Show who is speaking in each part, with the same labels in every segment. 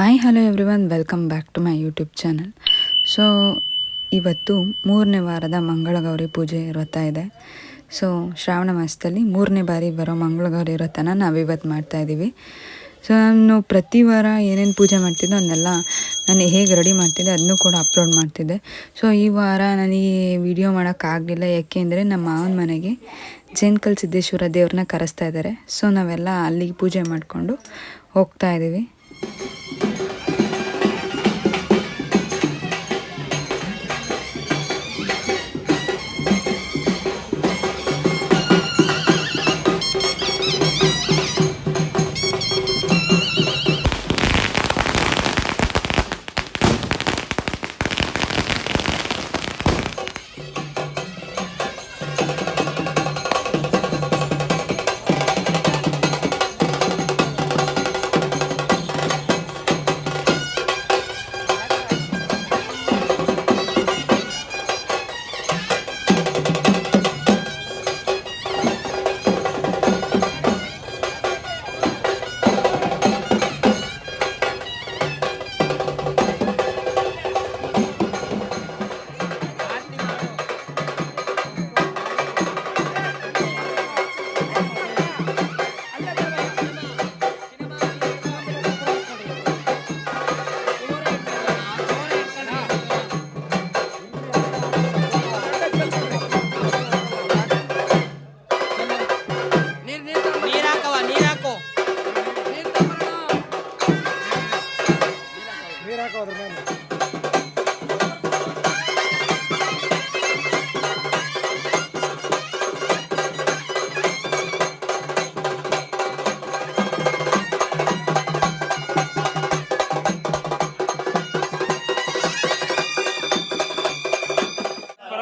Speaker 1: Hi hello everyone welcome back to my YouTube channel so ಇವತ್ತು ಮೂರನೇ ವಾರದ ಮಂಗಳಗೌರಿ ಪೂಜೆ ಇರುತ್ತಾ ಇದೆ. ಸೊ ಶ್ರಾವಣ ಮಾಸದಲ್ಲಿ ಮೂರನೇ ಬಾರಿ ಬರೋ ಮಂಗಳಗೌರಿ ವ್ರತನ ಮಾಡ್ತಾ ಇದ್ದೀವಿ ಸೊ ನಾನು ಪ್ರತಿ ವಾರ ಏನೇನು ಪೂಜೆ ಮಾಡ್ತಿದ್ದೋ ಅದನ್ನೆಲ್ಲ ನಾನು ಹೇಗೆ ರೆಡಿ ಮಾಡ್ತಿದ್ದೆ ಅದನ್ನು ಕೂಡ ಅಪ್ಲೋಡ್ ಮಾಡ್ತಿದ್ದೆ. ಸೊ ಈ ವಾರ ನನಗೆ ವಿಡಿಯೋ ಮಾಡೋಕ್ಕಾಗಲಿಲ್ಲ ಯಾಕೆಂದರೆ ನಮ್ಮ ಮಾವನ ಮನೆಗೆ ಜೇನ್ಕಲ್ ಸಿದ್ದೇಶ್ವರ ದೇವ್ರನ್ನ ಕರೆಸ್ತಾ ಇದ್ದಾರೆ ಸೊ ನಾವೆಲ್ಲ ಅಲ್ಲಿಗೆ ಪೂಜೆ ಮಾಡಿಕೊಂಡು ಹೋಗ್ತಾ ಇದ್ದೀವಿ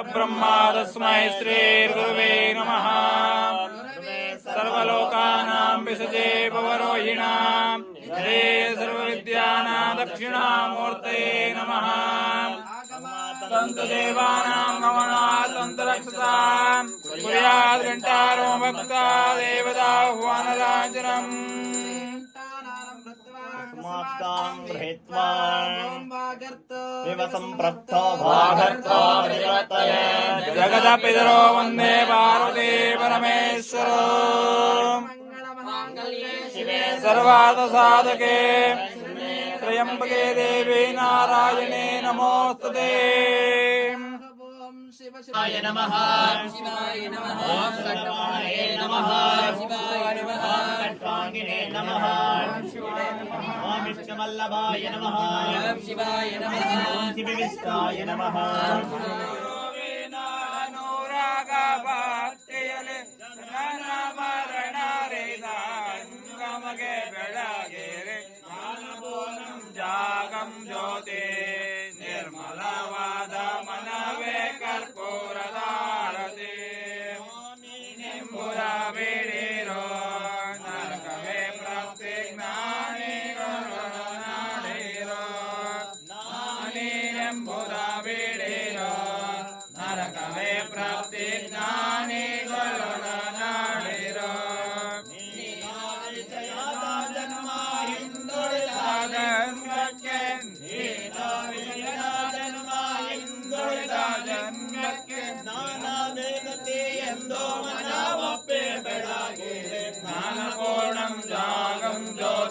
Speaker 2: परब्रह्मा तस्मै श्रीर्गुरुवे नमः सर्वलोकानां विसजे भवरोहिणां हरे सर्वविद्यानां दक्षिणामूर्तये नमः तन्तदेवानां गमनातन्तरक्षतां कुर्यात् घण्टारो भक्ता देवताह्वानराजनम्
Speaker 3: समाप्तां गृहीत्वा इव सम्पृक्तो भागर्तो विवर्तये
Speaker 2: जगदपितरो वन्दे पार्वती परमेश्वरो सर्वार्थसाधके त्र्यम्बके देवी नारायणे नमोऽस्तुते
Speaker 3: शिवाय नमः शिवाय नमः ॐ गणपतये नमः शिवाय नमः खट्वाङ्गिने नमः ॐ विष्णुवल्लभाय नमः ॐ शिवाय नमः ॐ शिवविष्टाय नमः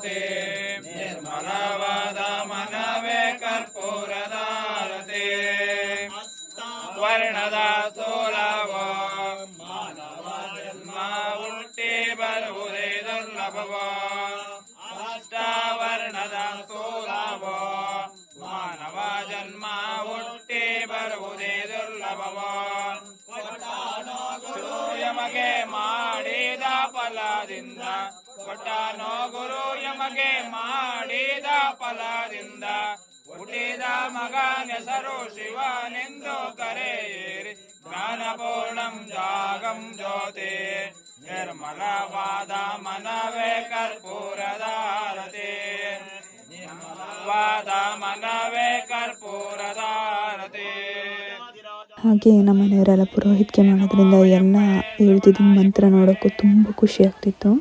Speaker 2: ಜ್ಯೋತಿ ಕೊಟ್ಟಾನೋ ಗುರು ಯಮಗೆ ಮಾಡಿದ ಫಲದಿಂದ. ಹುಟ್ಟಿದ ಮಗನೆಸರು ಶಿವನೆಂದು ಕರೆಯಿರಿ. ಜ್ಞಾನಪೂರ್ಣಂ ಜಾಗಂ ಜ್ಯೋತಿ. ನಿರ್ಮಲವಾದ ಮನವೇ ಕರ್ಪೂರದಾರತಿ ನಿರ್ಮಲವಾದ ಮನವೇ ಕರ್ಪೂರದಾರತಿ
Speaker 1: ಹಾಗೆ ನಮ್ಮ ಮನೆಯವರೆಲ್ಲ ಪುರೋಹಿತ್ಗೆ ಮಾಡೋದ್ರಿಂದ ಎಲ್ಲ ಹೇಳ್ತಿದ್ದ ಮಂತ್ರ ನೋಡೋಕ್ಕೂ ತುಂಬ ಖುಷಿ ಆಗ್ತಿತ್ತು.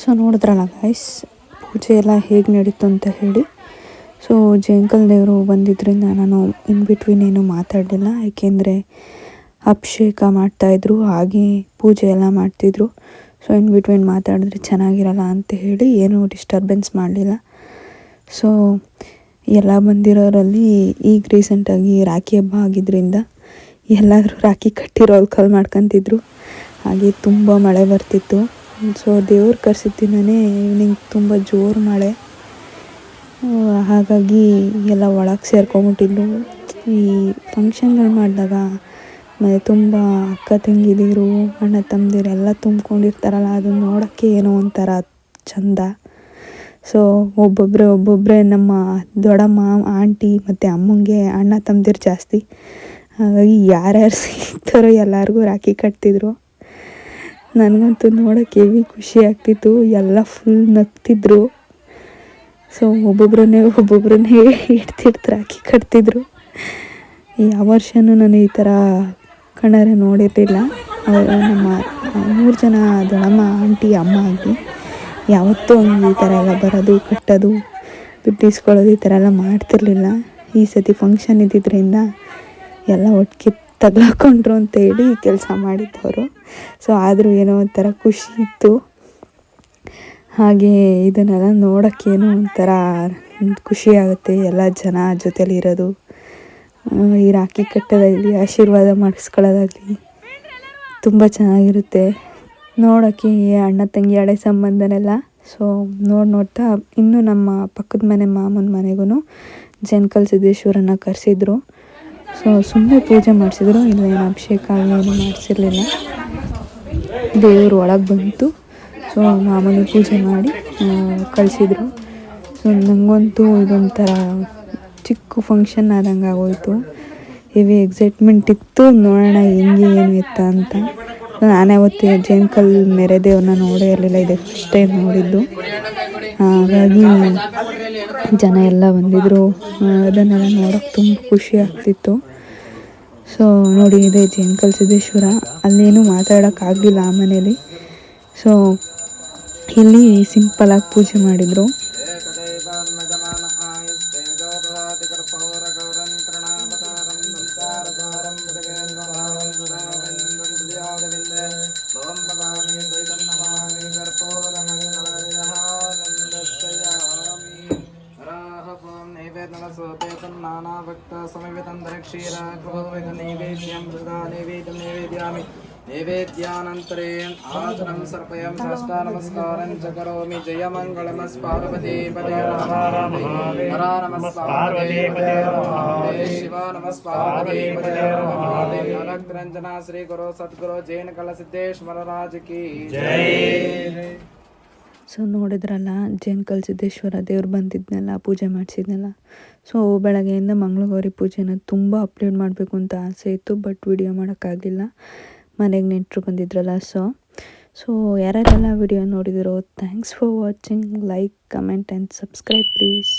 Speaker 1: ಸೊ ನೋಡಿದ್ರಲ್ಲ ಗೈಸ್ ಪೂಜೆ ಎಲ್ಲ ಹೇಗೆ ನಡೀತು ಅಂತ ಹೇಳಿ. ಸೊ ಜೇಂಕಲ್ ದೇವರು ಬಂದಿದ್ದರಿಂದ ನಾನು ಇನ್ ಬಿಟ್ವೀನ್ ಏನು ಮಾತಾಡಲಿಲ್ಲ. ಯಾಕೆಂದರೆ ಅಭಿಷೇಕ ಮಾಡ್ತಾಯಿದ್ರು ಹಾಗೆ ಪೂಜೆ ಎಲ್ಲ ಮಾಡ್ತಿದ್ರು. ಸೊ ಇನ್ ಬಿಟ್ವೀನ್ ಮಾತಾಡಿದ್ರೆ ಚೆನ್ನಾಗಿರಲ್ಲ ಅಂತ ಹೇಳಿ ಏನೂ ಡಿಸ್ಟರ್ಬೆನ್ಸ್ ಮಾಡಲಿಲ್ಲ. ಸೊ ಎಲ್ಲ ಬಂದಿರೋರಲ್ಲಿ ಈಗ ರೀಸೆಂಟಾಗಿ ರಾಖಿ ಹಬ್ಬ ಆಗಿದ್ದರಿಂದ ಎಲ್ಲರೂ ರಾಖಿ ಕಟ್ಟಿರೋ ಕಾಲ್ ಮಾಡ್ಕೊತಿದ್ರು. ಹಾಗೆ ತುಂಬ ಮಳೆ ಬರ್ತಿತ್ತು. ಸೊ ದೇವ್ರು ಕರ್ಸಿದ ದಿನವೇ ಈವ್ನಿಂಗ್ ತುಂಬ ಜೋರು ಮಳೆ. ಹಾಗಾಗಿ ಎಲ್ಲ ಒಳಗೆ ಸೇರ್ಕೊಂಬಿಟ್ಟಿದ್ರು ಈ ಫಂಕ್ಷನ್ಗಳು ಮಾಡಿದಾಗ ಮತ್ತು ತುಂಬ ಅಕ್ಕ ತಂಗಿದಿರು, ಅಣ್ಣ ತಮ್ಮದಿರು ಎಲ್ಲ ತುಂಬ್ಕೊಂಡಿರ್ತಾರಲ್ಲ ಅದನ್ನ ನೋಡೋಕ್ಕೆ ಏನೋ ಒಂಥರ ಚಂದ. ಸೊ ಒಬ್ಬೊಬ್ಬರೇ ಒಬ್ಬೊಬ್ಬರೇ ನಮ್ಮ ದೊಡ್ಡಮ್ಮ, ಆಂಟಿ ಮತ್ತು ಅಮ್ಮಂಗೆ ಅಣ್ಣ ತಮ್ಮದಿರು ಜಾಸ್ತಿ. ಹಾಗಾಗಿ ಯಾರ್ಯಾರು ಸಿಗ್ತಾರೋ ಎಲ್ಲರಿಗೂ ರಾಖಿ ಕಟ್ತಿದ್ರು. ನನಗಂತೂ ನೋಡೋಕ್ಕೆ ಹೆವಿ ಖುಷಿ ಆಗ್ತಿತ್ತು. ಎಲ್ಲ ಫುಲ್ ನಗ್ತಿದ್ರು. ಸೊ ಒಬ್ಬೊಬ್ರನ್ನೇ ಒಬ್ಬೊಬ್ರನ್ನೇ ಇಡ್ತಿರ್ತಾರೆ ಹಾಕಿ ಕಟ್ತಿದ್ರು. ಯಾವ ವರ್ಷನೂ ನಾನು ಈ ಥರ ಕಣ್ಣಾರೆ ನೋಡಿರಲಿಲ್ಲ. ಅವಾಗ ನಮ್ಮ ಮೂರು ಜನ ದೊಡ್ಡಮ್ಮ, ಆಂಟಿ, ಅಮ್ಮ ಆಗಿ ಯಾವತ್ತೂ ಈ ಥರ ಎಲ್ಲ ಬರೋದು, ಕಟ್ಟೋದು ದುಡ್ಡು ಈ ಥರ ಎಲ್ಲ ಮಾಡ್ತಿರ್ಲಿಲ್ಲ. ಈ ಸತಿ ಫಂಕ್ಷನ್ ಇದ್ದಿದ್ದರಿಂದ ಎಲ್ಲ ಒಟ್ಟಿಗೆ ತಗ್ಲಾಕೊಂಡ್ರು ಅಂತ ಹೇಳಿ ಕೆಲಸ ಮಾಡಿದ್ದವರು. ಸೊ ಆದರೂ ಏನೋ ಒಂಥರ ಖುಷಿ ಇತ್ತು. ಹಾಗೆ ಇದನ್ನೆಲ್ಲ ನೋಡೋಕ್ಕೇನೋ ಒಂಥರ ಖುಷಿ ಆಗುತ್ತೆ. ಎಲ್ಲ ಜನ ಜೊತೇಲಿ ಇರೋದು ಈ ರಾಖಿ ಕಟ್ಟೋದಾಗಲಿ, ಆಶೀರ್ವಾದ ಮಾಡಿಸ್ಕೊಳ್ಳೋದಾಗಲಿ ತುಂಬ ಚೆನ್ನಾಗಿರುತ್ತೆ. ನೋಡೋಕ್ಕೆ ಅಣ್ಣ ತಂಗಿ ಹಳೆ ಸಂಬಂಧನೆಲ್ಲ. ಸೊ ನೋಡಿ ನೋಡ್ತಾ ಇನ್ನೂ ನಮ್ಮ ಪಕ್ಕದ ಮನೆ ಮಾಮನ ಮನೆಗೂ ಜನ್ಕಲ್ ಸಿದ್ದೇಶ್ವರನ ಕರೆಸಿದ್ರು. ಸೊ ಸುಮ್ಮನೆ ಪೂಜೆ ಮಾಡಿಸಿದ್ರು ಇಲ್ಲೇನು ಅಭಿಷೇಕ ಏನು ಮಾಡಿಸಿರ್ಲಿಲ್ಲ. ದೇವರು ಒಳಗೆ ಬಂತು. ಸೊ ಮಾಮೂಲಿ ಪೂಜೆ ಮಾಡಿ ಕಳಿಸಿದ್ರು. ಸೊ ನನಗಂತೂ ಇದೊಂಥರ ಚಿಕ್ಕ ಫಂಕ್ಷನ್ ಆದಂಗೆ ಆಗೋಯ್ತು. ಹೆವಿ ಎಕ್ಸೈಟ್ಮೆಂಟ್ ಇತ್ತು. ನೋಡೋಣ, ಹೆಂಗೆ, ಏನು ಇತ್ತ ಅಂತ. ನಾನು ಯಾವತ್ತು ಜೇನ್ಕಲ್ ಮೆರೆದೇವ್ರನ್ನ ನೋಡೇ ಇರಲಿಲ್ಲ ಇದೆ. ಫಸ್ಟ್ ಟೈಮ್ ನೋಡಿದ್ದು. ಹಾಗಾಗಿ ಜನ ಎಲ್ಲ ಬಂದಿದ್ದರು ಅದನ್ನೆಲ್ಲ ನೋಡೋಕೆ ತುಂಬ ಖುಷಿ ಆಗ್ತಿತ್ತು. ಸೊ ನೋಡಿ ಇದೆ ಜೇನ್ಕಲ್ ಸಿದ್ದೇಶ್ವರ. ಅಲ್ಲೇನು ಮಾತಾಡೋಕ್ಕಾಗಲಿಲ್ಲ ಆ ಮನೇಲಿ. ಸೊ ಇಲ್ಲಿ ಸಿಂಪಲಾಗಿ ಪೂಜೆ ಮಾಡಿದರು.
Speaker 2: नैवेद्यानन्तरे आसनं सर्पयं साष्टा नमस्कारं च करोमि जय मङ्गलमस् पार्वती पदे हरा नमस् पार्वती पदे शिवा नमस् पार्वती पदे अलग्रञ्जना श्री गुरु सद्गुरु जैन कल सिद्धेश्वर राज की जय
Speaker 1: ಸೊ ನೋಡಿದ್ರಲ್ಲ ಜೇನ್ಕಲ್ ಸಿದ್ದೇಶ್ವರ ದೇವ್ರು ಬಂದಿದ್ನಲ್ಲ, ಪೂಜೆ ಮಾಡಿಸಿದ್ನೆಲ್ಲ. ಸೊ ಬೆಳಗ್ಗೆಯಿಂದ ಮಂಗಳಗೌರಿ ಪೂಜೆನ ತುಂಬ ಅಪ್ಲೋಡ್ ಮಾಡಬೇಕು ಅಂತ ಆಸೆ ಇತ್ತು ಬಟ್ ವಿಡಿಯೋ ಮಾಡೋಕ್ಕಾಗಲಿಲ್ಲ. ಮನೆಗೆ ನೆಂಟರು ಬಂದಿದ್ರಲ್ಲ ಸೊ ಸೊ ಯಾರ್ಯಾರೆಲ್ಲ video ನೋಡಿದಿರೋ thanks for watching like comment and subscribe please